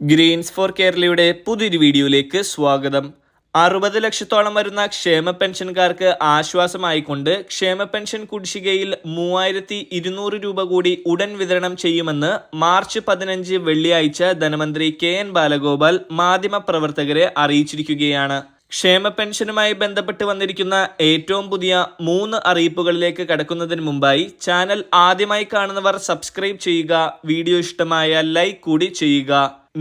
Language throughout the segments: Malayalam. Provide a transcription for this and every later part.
ഗ്രീൻസ് ഫോർ കേരളയുടെ പുതിയൊരു വീഡിയോയിലേക്ക് സ്വാഗതം. അറുപത് ലക്ഷത്തോളം വരുന്ന ക്ഷേമ പെൻഷൻകാർക്ക് ആശ്വാസമായിക്കൊണ്ട് ക്ഷേമ പെൻഷൻ കുടിശ്ശികയിൽ മൂവായിരത്തി ഇരുന്നൂറ് രൂപ കൂടി ഉടൻ വിതരണം ചെയ്യുമെന്ന് മാർച്ച് പതിനഞ്ച് വെള്ളിയാഴ്ച ധനമന്ത്രി കെ എൻ ബാലഗോപാൽ മാധ്യമപ്രവർത്തകരെ അറിയിച്ചിരിക്കുകയാണ്. ക്ഷേമ പെൻഷനുമായി ബന്ധപ്പെട്ട് വന്നിരിക്കുന്ന ഏറ്റവും പുതിയ മൂന്ന് അറിയിപ്പുകളിലേക്ക് കടക്കുന്നതിന് മുമ്പായി ചാനൽ ആദ്യമായി കാണുന്നവർ സബ്സ്ക്രൈബ് ചെയ്യുക വീഡിയോ ഇഷ്ടമായ ലൈക്ക് കൂടി ചെയ്യുക.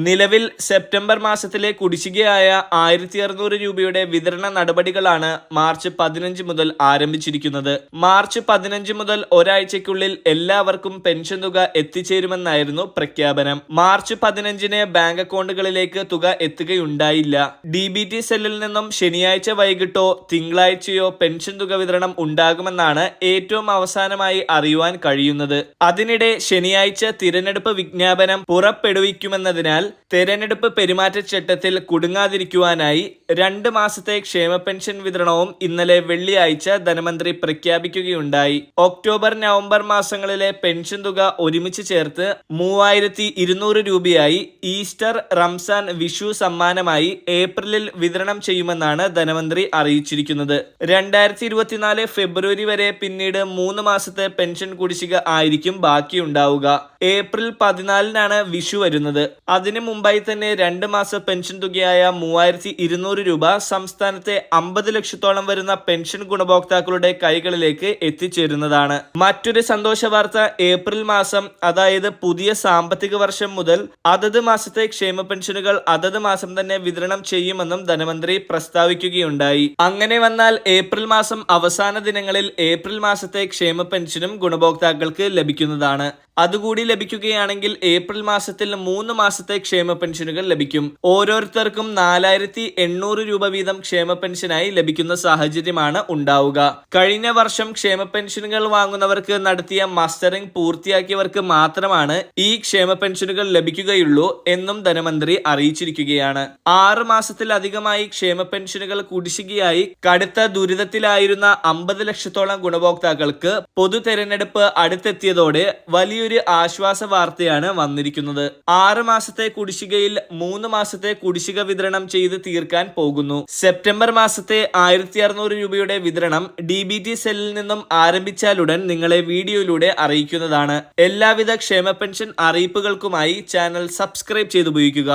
നിലവിൽ സെപ്റ്റംബർ മാസത്തിലെ കുടിശ്ശികയായ ആയിരത്തി അറുന്നൂറ് രൂപയുടെ വിതരണ നടപടികളാണ് മാർച്ച് പതിനഞ്ച് മുതൽ ആരംഭിച്ചിരിക്കുന്നത്. മാർച്ച് പതിനഞ്ച് മുതൽ ഒരാഴ്ചയ്ക്കുള്ളിൽ എല്ലാവർക്കും പെൻഷൻ തുക എത്തിച്ചേരുമെന്നായിരുന്നു പ്രഖ്യാപനം. മാർച്ച് പതിനഞ്ചിന് ബാങ്ക് അക്കൗണ്ടുകളിലേക്ക് തുക എത്തുകയുണ്ടായില്ല. ഡി ബി ടി സെല്ലിൽ നിന്നും ശനിയാഴ്ച വൈകിട്ടോ തിങ്കളാഴ്ചയോ പെൻഷൻ തുക വിതരണം ഉണ്ടാകുമെന്നാണ് ഏറ്റവും അവസാനമായി അറിയുവാൻ കഴിയുന്നത്. അതിനിടെ ശനിയാഴ്ച തിരഞ്ഞെടുപ്പ് വിജ്ഞാപനം പുറപ്പെടുവിക്കുമെന്നതിനാൽ തെരഞ്ഞെടുപ്പ് പെരുമാറ്റച്ചട്ടത്തിൽ കുടുങ്ങാതിരിക്കുവാനായി രണ്ട് മാസത്തെ ക്ഷേമ പെൻഷൻ വിതരണവും ഇന്നലെ വെള്ളിയാഴ്ച ധനമന്ത്രി പ്രഖ്യാപിക്കുകയുണ്ടായി. ഒക്ടോബർ നവംബർ മാസങ്ങളിലെ പെൻഷൻ തുക ഒരുമിച്ച് ചേർത്ത് മൂവായിരത്തി ഇരുന്നൂറ് രൂപയായി ഈസ്റ്റർ റംസാൻ വിഷു സമ്മാനമായി ഏപ്രിലിൽ വിതരണം ചെയ്യുമെന്നാണ് ധനമന്ത്രി അറിയിച്ചിരിക്കുന്നത്. രണ്ടായിരത്തി ഇരുപത്തിനാല് ഫെബ്രുവരി വരെ പിന്നീട് മൂന്ന് മാസത്തെ പെൻഷൻ കുടിശ്ശിക ആയിരിക്കും ബാക്കിയുണ്ടാവുക. ഏപ്രിൽ പതിനാലിനാണ് വിഷു വരുന്നത്. അതിനു മുമ്പായി തന്നെ രണ്ട് മാസ പെൻഷൻ തുകയായ മൂവായിരത്തി ഇരുന്നൂറ് രൂപ സംസ്ഥാനത്തെ അമ്പത് ലക്ഷത്തോളം വരുന്ന പെൻഷൻ ഗുണഭോക്താക്കളുടെ കൈകളിലേക്ക് എത്തിച്ചേരുന്നതാണ്. മറ്റൊരു സന്തോഷ വാർത്ത ഏപ്രിൽ മാസം അതായത് പുതിയ സാമ്പത്തിക വർഷം മുതൽ അതത് മാസത്തെ ക്ഷേമ പെൻഷനുകൾ അതത് മാസം തന്നെ വിതരണം ചെയ്യുമെന്നും ധനമന്ത്രി പ്രസ്താവിക്കുകയുണ്ടായി. അങ്ങനെ വന്നാൽ ഏപ്രിൽ മാസം അവസാന ദിനങ്ങളിൽ ഏപ്രിൽ മാസത്തെ ക്ഷേമ പെൻഷനും ഗുണഭോക്താക്കൾക്ക് ലഭിക്കുന്നതാണ്. അതുകൂടി ലഭിക്കുകയാണെങ്കിൽ ഏപ്രിൽ മാസത്തിൽ മൂന്ന് മാസത്തെ ക്ഷേമ പെൻഷനുകൾ ലഭിക്കും. ഓരോരുത്തർക്കും നാലായിരത്തി എണ്ണൂറ് രൂപ വീതം ക്ഷേമ പെൻഷനായി ലഭിക്കുന്ന സാഹചര്യമാണ് ഉണ്ടാവുക. കഴിഞ്ഞ വർഷം ക്ഷേമ പെൻഷനുകൾ വാങ്ങുന്നവർക്ക് നടത്തിയ മസ്റ്ററിംഗ് പൂർത്തിയാക്കിയവർക്ക് മാത്രമാണ് ഈ ക്ഷേമ പെൻഷനുകൾ ലഭിക്കുകയുള്ളൂ എന്നും ധനമന്ത്രി അറിയിച്ചിരിക്കുകയാണ്. ആറ് മാസത്തിലധികമായി ക്ഷേമ പെൻഷനുകൾ കുടിശ്ശികയായി കടുത്ത ദുരിതത്തിലായിരുന്ന അമ്പത് ലക്ഷത്തോളം ഗുണഭോക്താക്കൾക്ക് പൊതു തെരഞ്ഞെടുപ്പ് അടുത്തെത്തിയതോടെ വലിയൊരു ആശ്വാസ വാർത്തയാണ് വന്നിരിക്കുന്നത്. ആറ് മാസത്തെ കുടിശ്ശികയിൽ മൂന്ന് മാസത്തെ കുടിശ്ശിക വിതരണം ചെയ്ത് തീർക്കാൻ പോകുന്നു. സെപ്റ്റംബർ മാസത്തെ ആയിരത്തി അറുന്നൂറ് രൂപയുടെ വിതരണം ഡി ബി ടി സെല്ലിൽ നിന്നും ആരംഭിച്ചാലുടൻ നിങ്ങളെ വീഡിയോയിലൂടെ അറിയിക്കുന്നതാണ്. എല്ലാവിധ ക്ഷേമ പെൻഷൻ അറിയിപ്പുകൾക്കുമായി ചാനൽ സബ്സ്ക്രൈബ് ചെയ്തുപയോഗിക്കുക.